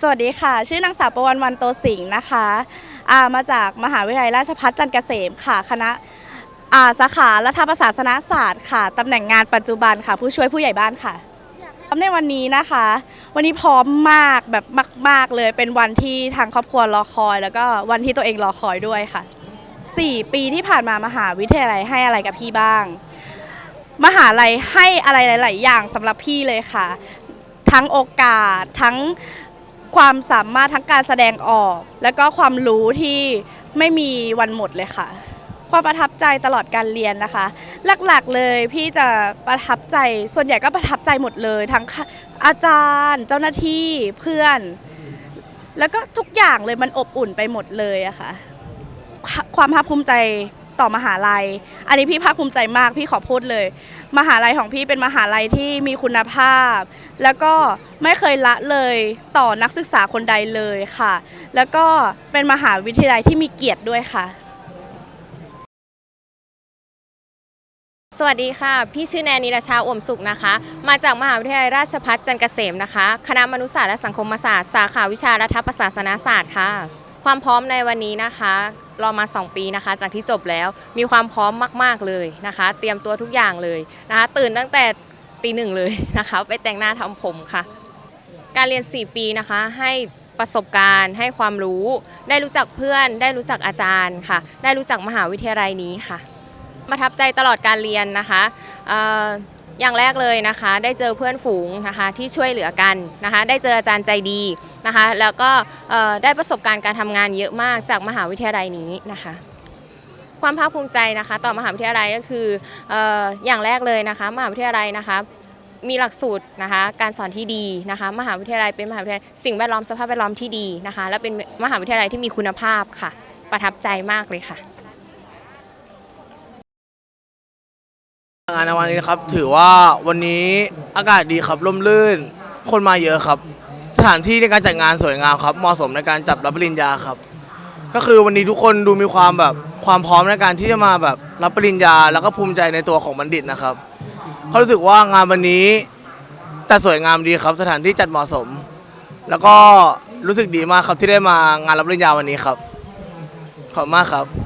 สวัสดีค่ะ ชื่อนางสาวประวันวันโตสิงห์นะคะอ่ามาจากมหาวิทยาลัยราชภัฏจันทร์เกษมค่ะ คณะอ่าสาขารัฐประศาสนศาสตร์ค่ะตำแหน่งงานปัจจุบันค่ะ ผู้ช่วยผู้ใหญ่บ้านค่ะในวันนี้นะคะ วันนี้พร้อมมากแบบมาก ๆ เลยเป็นวันที่ทางครอบครัวรอคอย แล้วก็วันที่ตัวเองรอคอยด้วยค่ะ 4 ปีที่ผ่านมามหาวิทยาลัยให้อะไรกับพี่บ้าง มหาลัยให้อะไรหลาย ๆ อย่างสำหรับพี่เลยค่ะ ทั้งโอกาสทั้ง ความสามารถทั้งการแสดงออก แล้วก็ความรู้ที่ไม่มีวันหมดเลยค่ะ ความประทับใจตลอดการเรียนนะคะ หลักๆเลยพี่จะประทับใจส่วนใหญ่ก็ประทับใจหมดเลย ทั้งอาจารย์ เจ้าหน้าที่เพื่อน แล้วก็ทุกอย่างเลยมันอบอุ่นไปหมดเลยอะค่ะความภาคภูมิใจ ต่อมหาลัย อันนี้พี่ภาคภูมิใจมากพี่ขอพูดเลย มหาลัยของพี่เป็นมหาลัยที่มีคุณภาพ แล้วก็ไม่เคยละเลยต่อนักศึกษาคนใดเลยค่ะ แล้วก็เป็นมหาวิทยาลัยที่มีเกียรติด้วยค่ะ สวัสดีค่ะ พี่ชื่อแนนนิรชาอ่วมสุขนะคะ มาจากมหาวิทยาลัยราชภัฏจันทร์เกษมนะคะ คณะมนุษยศาสตร์และสังคมศาสตร์ สาขาวิชารัฐประศาสนศาสตร์ค่ะ ความพร้อมในวันนี้นะคะ รอมา 2 ปีนะคะ จากที่จบแล้วมีความพร้อมมาก ๆเลยนะคะ เตรียมตัวทุกอย่างเลยนะคะ ตื่นตั้งแต่ตีหนึ่งเลยนะคะ ไปแต่งหน้าทำผมค่ะ การเรียน 4 ปีนะคะให้ประสบการณ์ให้ความรู้ ได้รู้จักเพื่อน ได้รู้จักอาจารย์ค่ะ ได้รู้จักมหาวิทยาลัยนี้ค่ะประทับใจตลอดการเรียนนะคะ อย่างแรกเลยนะคะ ได้เจอเพื่อนฝูงนะคะที่ช่วยเหลือกันนะคะ ได้เจออาจารย์ใจดีนะคะ แล้วก็ได้ประสบการณ์การทำงานเยอะมากจากมหาวิทยาลัยนี้นะคะ ความภาคภูมิใจนะคะต่อมหาวิทยาลัยก็คืออย่างแรกเลยนะคะมหาวิทยาลัยนะคะมีหลักสูตรนะคะ การสอนที่ดีนะคะ มหาวิทยาลัยเป็นมหาวิทยาลัยสิ่งแวดล้อมสภาพแวดล้อมที่ดีนะคะ และเป็นมหาวิทยาลัยที่มีคุณภาพค่ะ ประทับใจมากเลยค่ะ งานในวันนี้นะครับถือว่าวันนี้อากาศดีครับร่มรื่น คนมาเยอะครับ สถานที่ในการจัดงานสวยงามครับเหมาะสมในการจับรับปริญญาครับ ก็คือวันนี้ทุกคนดูมีความแบบความพร้อมในการที่จะมาแบบรับปริญญา แล้วก็ภูมิใจในตัวของบัณฑิตนะครับเขารู้สึกว่างานวันนี้จัดสวยงามดีครับ สถานที่จัดเหมาะสม แล้วก็รู้สึกดีมากครับที่ได้มางานรับปริญญาวันนี้ครับขอบคุณมากครับ